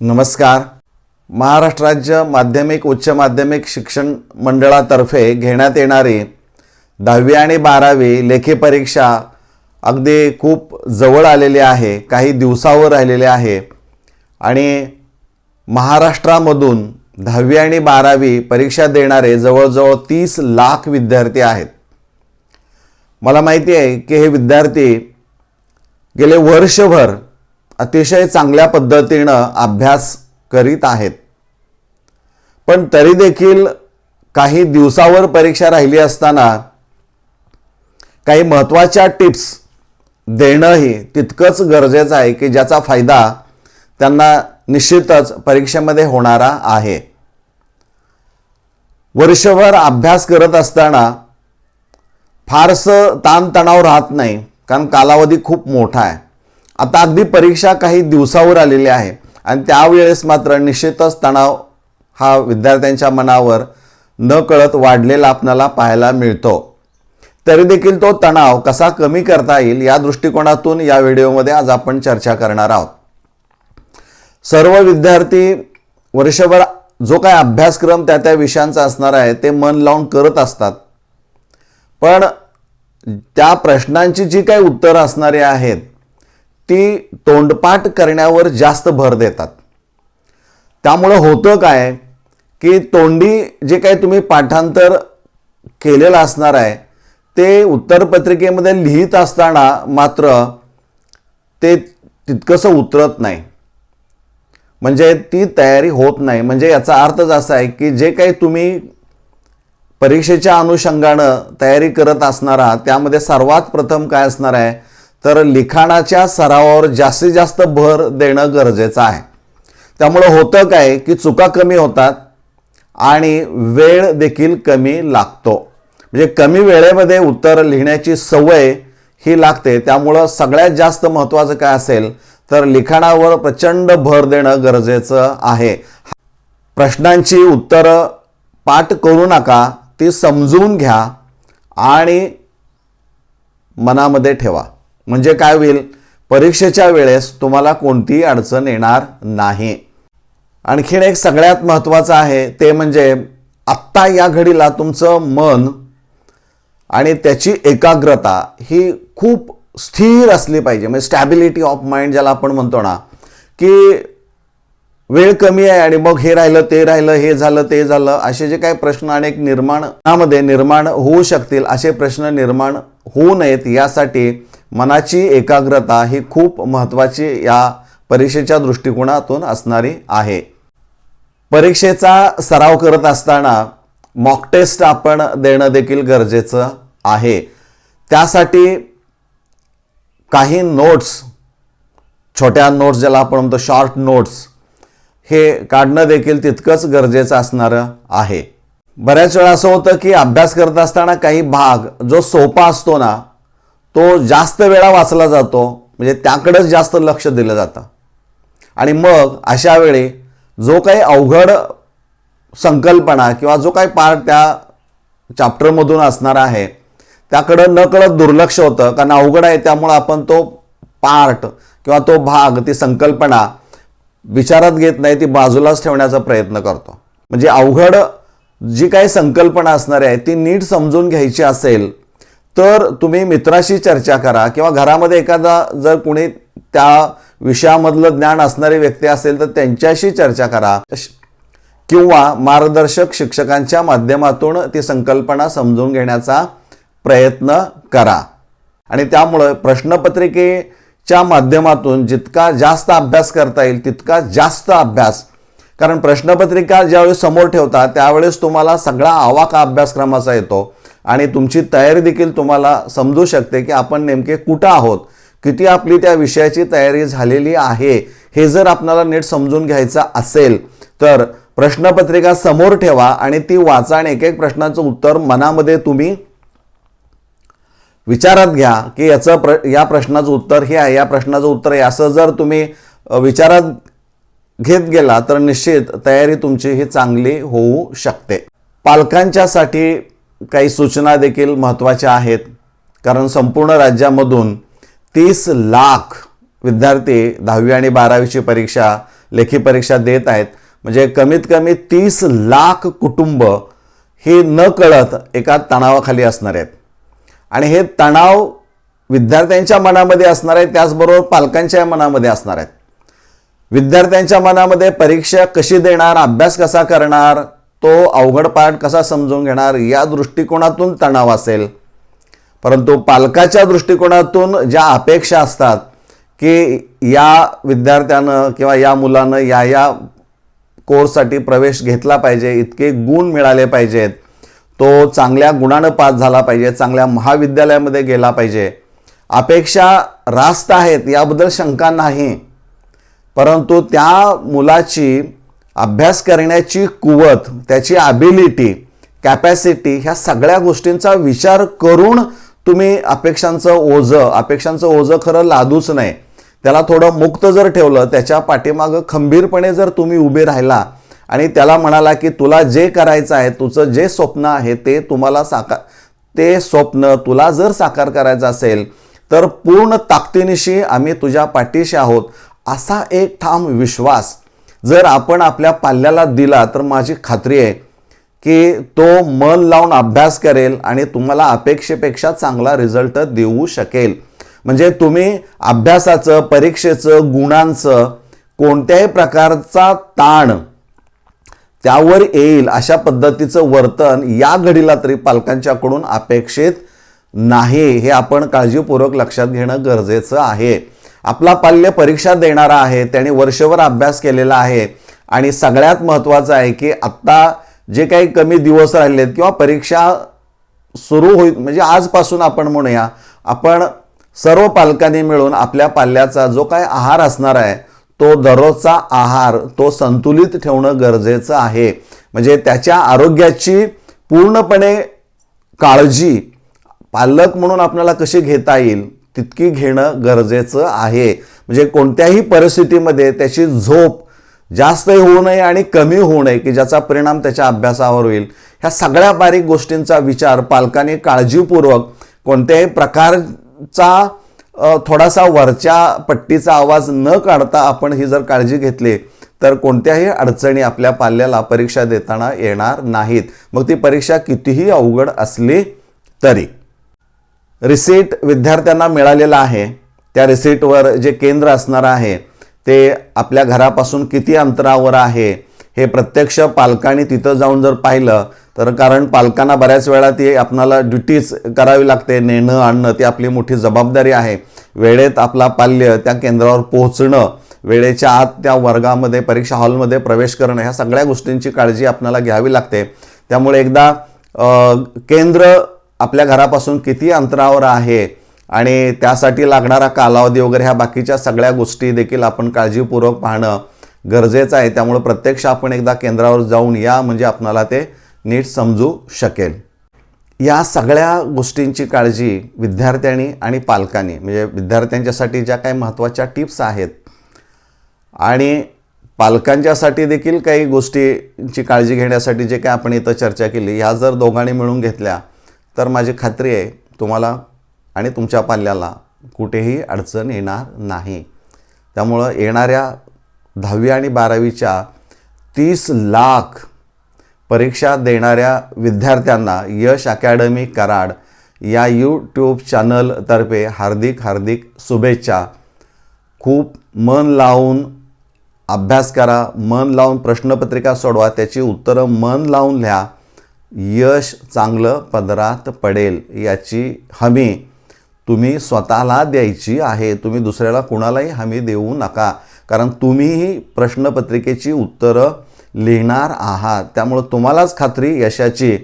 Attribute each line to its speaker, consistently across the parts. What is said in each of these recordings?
Speaker 1: नमस्कार. महाराष्ट्र राज्य माध्यमिक उच्च माध्यमिक शिक्षण मंडळातर्फे घेण्यात येणारी दहावी आणि बारावी लेखी परीक्षा अगदी खूप जवळ आलेली आहे काही दिवसावर राहिलेली आहे. आणि महाराष्ट्रामधून दहावी आणि बारावी परीक्षा देणारे जवळजवळ तीस लाख विद्यार्थी आहेत. मला माहिती आहे की हे विद्यार्थी गेले वर्षभर अतिशय चांगल्या पद्धतीनं अभ्यास करीत आहेत. पण तरी देखील काही दिवसावर परीक्षा राहिली असताना काही महत्त्वाच्या टिप्स देणंही तितकंच गरजेचं आहे की ज्याचा फायदा त्यांना निश्चितच परीक्षेमध्ये होणारा आहे. वर्षभर अभ्यास करत असताना फारसं ताणतणाव राहत नाही कारण कालावधी खूप मोठा आहे. आता अगदी परीक्षा काही दिवसावर आलेली आहे आणि त्यावेळेस मात्र निश्चितच तणाव हा विद्यार्थ्यांच्या मनावर न कळत वाढलेला आपल्याला पाहायला मिळतो. तरी देखील तो तणाव कसा कमी करता येईल या दृष्टिकोनातून या व्हिडिओमध्ये आज आपण चर्चा करणार आहोत. सर्व विद्यार्थी वर्षभर जो काय अभ्यासक्रम त्या त्या विषयांचा असणार आहे ते मन लावून करत असतात. पण त्या प्रश्नांची जी काही उत्तरं असणारी आहेत ती तोंडपाठ करण्यावर जास्त भर देतात. त्यामुळं होतं काय की तोंडी जे काही तुम्ही पाठांतर केलेलं असणार आहे ते उत्तरपत्रिकेमध्ये लिहित असताना मात्र ते तितकंसं उतरत नाही. म्हणजे ती तयारी होत नाही. म्हणजे याचा अर्थच असा आहे की जे काही तुम्ही परीक्षेच्या अनुषंगानं तयारी करत असणार आहात त्यामध्ये सर्वात प्रथम काय असणार आहे तर लिखाणाच्या सरावावर जास्तीत जास्त भर देणं गरजेचं आहे. त्यामुळं होतं काय की चुका कमी होतात आणि वेळ देखील कमी लागतो. म्हणजे कमी वेळेमध्ये उत्तर लिहिण्याची सवय ही लागते. त्यामुळं सगळ्यात जास्त महत्त्वाचं काय असेल तर लिखाणावर प्रचंड भर देणं गरजेचं आहे. प्रश्नांची उत्तरं पाठ करू नका ती समजून घ्या आणि मनामध्ये ठेवा. म्हणजे काय होईल? परीक्षेच्या वेळेस तुम्हाला कोणतीही अडचण येणार नाही. आणखीन एक सगळ्यात महत्त्वाचं आहे ते म्हणजे आत्ता या घडीला तुमचं मन आणि त्याची एकाग्रता ही खूप स्थिर असली पाहिजे. म्हणजे स्टॅबिलिटी ऑफ माइंड ज्याला आपण म्हणतो ना की वेळ कमी आहे आणि मग हे राहिलं ते राहिलं हे झालं ते झालं असे जे काही प्रश्न अनेक निर्माणामध्ये निर्माण होऊ शकतील असे प्रश्न निर्माण होऊ नयेत यासाठी मनाची एकाग्रता ही खूप महत्त्वाची या परीक्षेच्या दृष्टिकोनातून असणारी आहे. परीक्षेचा सराव करत असताना मॉक टेस्ट आपण देणं देखील गरजेचं आहे. त्यासाठी काही नोट्स छोट्या नोट्स ज्याला आपण म्हणतो शॉर्ट नोट्स हे काढणं देखील तितकंच गरजेचं असणारं आहे. बऱ्याच वेळा असं होतं की अभ्यास करत असताना काही भाग जो सोपा असतो ना तो जास्त वेळा वाचला जातो म्हणजे त्याकडंच जास्त लक्ष दिलं जातं. आणि मग अशा वेळी जो काही अवघड संकल्पना किंवा जो काही पार्ट त्या चॅप्टरमधून असणार आहे त्याकडं नकळत दुर्लक्ष होतं. कारण अवघड आहे त्यामुळं आपण तो पार्ट किंवा तो भाग ती संकल्पना विचारात घेत नाही ती बाजूलाच ठेवण्याचा प्रयत्न करतो. म्हणजे अवघड जी काही संकल्पना असणार आहे ती नीट समजून घ्यायची असेल तर तुम्ही मित्राशी चर्चा करा किंवा घरामध्ये एखादा जर कुणी त्या विषयामधलं ज्ञान असणारी व्यक्ती असेल तर त्यांच्याशी चर्चा करा. किंवा मार्गदर्शक शिक्षकांच्या माध्यमातून ती संकल्पना समजून घेण्याचा प्रयत्न करा. आणि त्यामुळं प्रश्नपत्रिकेच्या माध्यमातून जितका जास्त अभ्यास करता येईल तितका जास्त अभ्यास. कारण प्रश्नपत्रिका ज्यावेळी समोर ठेवता त्यावेळेस तुम्हाला सगळा आवाका अभ्यासक्रमाचा येतो. आणि तुमची तयारी देखील तुम्हाला समजू शकते की आपण नेमके कुठं आहोत. किती आपली त्या विषयाची तयारी झालेली आहे हे जर आपल्याला नीट समजून घ्यायचं असेल तर प्रश्नपत्रिका समोर ठेवा आणि ती वाचा आणि एक एक प्रश्नाचं उत्तर मनामध्ये तुम्ही विचारात घ्या की याचं प्र या प्रश्नाचं उत्तर हे आहे या प्रश्नाचं उत्तर आहे. असं जर तुम्ही विचारात घेत गेला तर निश्चित तयारी तुमची ही चांगली होऊ शकते. पालकांच्यासाठी काही सूचना देखील महत्त्वाच्या आहेत. कारण संपूर्ण राज्यामधून तीस लाख विद्यार्थी दहावी आणि बारावीची परीक्षा लेखी परीक्षा देत आहेत. म्हणजे कमीत कमी तीस लाख कुटुंब हे न कळत एका तणावाखाली असणार आहेत. आणि हे तणाव विद्यार्थ्यांच्या मनामध्ये असणार आहे त्याचबरोबर पालकांच्या मनामध्ये असणार आहेत. विद्यार्थ्यांच्या मनामध्ये परीक्षा कशी देणार अभ्यास कसा करणार तो अवघड पाठ कसा समजून घेणार या दृष्टिकोनातून तणाव असेल. परंतु पालकाच्या दृष्टिकोनातून ज्या अपेक्षा असतात की या विद्यार्थ्यानं किंवा या मुलानं या या कोर्ससाठी प्रवेश घेतला पाहिजे इतके गुण मिळाले पाहिजेत तो चांगल्या गुणानं पास झाला पाहिजे चांगल्या महाविद्यालयामध्ये गेला पाहिजे. अपेक्षा रास्त आहेत याबद्दल शंका नाही. परंतु त्या मुलाची अभ्यास करण्याची कुवत त्याची ॲबिलिटी कॅपॅसिटी ह्या सगळ्या गोष्टींचा विचार करून तुम्ही अपेक्षांचं ओझं अपेक्षांचं ओझं खरं लादूच नाही त्याला थोडं मुक्त जर ठेवलं त्याच्या पाठीमागं खंबीरपणे जर तुम्ही उभे राहिला आणि त्याला म्हणाला की तुला जे करायचं आहे तुझं जे स्वप्न आहे ते तुम्हाला साकार ते स्वप्न तुला जर साकार करायचं असेल तर पूर्ण ताकदीनिशी आम्ही तुझ्या पाठीशी आहोत. असा एक ठाम विश्वास जर आपण आपल्या पाल्याला दिला तर माझी खात्री आहे की तो मन लावून अभ्यास करेल आणि तुम्हाला अपेक्षेपेक्षा चांगला रिझल्ट देऊ शकेल. म्हणजे तुम्ही अभ्यासाचं परीक्षेचं गुणांचं कोणत्याही प्रकारचा ताण त्यावर येईल अशा पद्धतीचं वर्तन या घडीला तरी पालकांच्याकडून अपेक्षित नाही. हे आपण काळजीपूर्वक लक्षात घेणं गरजेचं आहे. आपला पाल्य परीक्षा देणारा आहे त्याने वर्षभर अभ्यास केलेला आहे आणि सगळ्यात महत्त्वाचं आहे की आत्ता जे काही कमी दिवस राहिलेत किंवा परीक्षा सुरू होईल म्हणजे आजपासून आपण म्हणूया आपण सर्व पालकांनी मिळून आपल्या पाल्याचा जो काय आहार असणार आहे तो दररोजचा आहार तो संतुलित ठेवणं गरजेचं आहे. म्हणजे त्याच्या आरोग्याची पूर्णपणे काळजी पालक म्हणून आपल्याला कशी घेता येईल तितकी घेणं गरजेचं आहे. म्हणजे कोणत्याही परिस्थितीमध्ये त्याची झोप जास्तही होऊ नये आणि कमी होऊ नये की ज्याचा परिणाम त्याच्या अभ्यासावर होईल. ह्या सगळ्या बारीक गोष्टींचा विचार पालकांनी काळजीपूर्वक कोणत्याही प्रकारचा थोडासा वरच्या पट्टीचा आवाज न काढता आपण ही जर काळजी घेतली तर कोणत्याही अडचणी आपल्या पाल्याला परीक्षा देताना येणार नाहीत. मग ती परीक्षा कितीही अवघड असली तरी. रिसीट विद्यार्थ्यांना मिळालेला आहे. त्या रिसीटवर जे केंद्र असणार आहे ते आपल्या घरापासून किती अंतरावर आहे हे प्रत्यक्ष पालकांनी तिथं जाऊन जर पाहिलं तर कारण पालकांना बऱ्याच वेळा ती आपणाला ड्युटीज करावी लागते नेणं आणणं ती आपली मोठी जबाबदारी आहे. वेळेत आपला पाल्य त्या केंद्रावर पोहोचणं वेळेच्या आत त्या वर्गामध्ये परीक्षा हॉलमध्ये प्रवेश करणं ह्या सगळ्या गोष्टींची काळजी आपल्याला घ्यावी लागते. त्यामुळे एकदा केंद्र आपल्या घरापासून किती अंतरावर आहे आणि त्यासाठी लागणारा कालावधी वगैरे ह्या बाकीच्या सगळ्या गोष्टी देखील आपण काळजीपूर्वक पाहणं गरजेचं आहे. त्यामुळे प्रत्यक्ष आपण एकदा केंद्रावर जाऊन या म्हणजे आपणाला ते नीट समजू शकेल. या सगळ्या गोष्टींची काळजी विद्यार्थ्यांनी आणि पालकांनी म्हणजे विद्यार्थ्यांच्यासाठी ज्या काही महत्त्वाच्या टिप्स आहेत आणि पालकांच्यासाठी देखील काही गोष्टींची काळजी घेण्यासाठी जे काय आपण इथं चर्चा केली ह्या जर दोघांनी मिळून घेतल्या तर माझी खात्री आहे तुम्हाला आणि तुमच्या पाल्याला कुठेही अडचण येणार नाही. त्यामुळं येणाऱ्या दहावी आणि बारावीच्या तीस लाख परीक्षा देणाऱ्या विद्यार्थ्यांना यश अकॅडमी कराड या यूट्यूब चॅनलतर्फे हार्दिक हार्दिक शुभेच्छा. खूप मन लावून अभ्यास करा मन लावून प्रश्नपत्रिका सोडवा त्याची उत्तरं मन लावून लिहा. यश चांगलं पदरात पडेल याची हमी तुम्ही स्वतःला द्यायची आहे. तुम्ही दुसऱ्याला कुणालाही हमी देऊ नका. कारण तुम्हीही प्रश्नपत्रिकेची उत्तरं लिहिणार आहात. त्यामुळं तुम्हालाच खात्री यशाची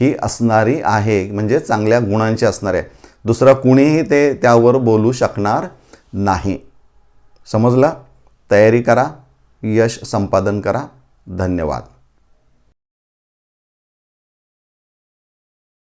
Speaker 1: ही असणारी आहे. म्हणजे चांगल्या गुणांची असणार आहे. दुसरं कुणीही ते त्यावर बोलू शकणार नाही. समजलं? तयारी करा. यश संपादन करा. धन्यवाद.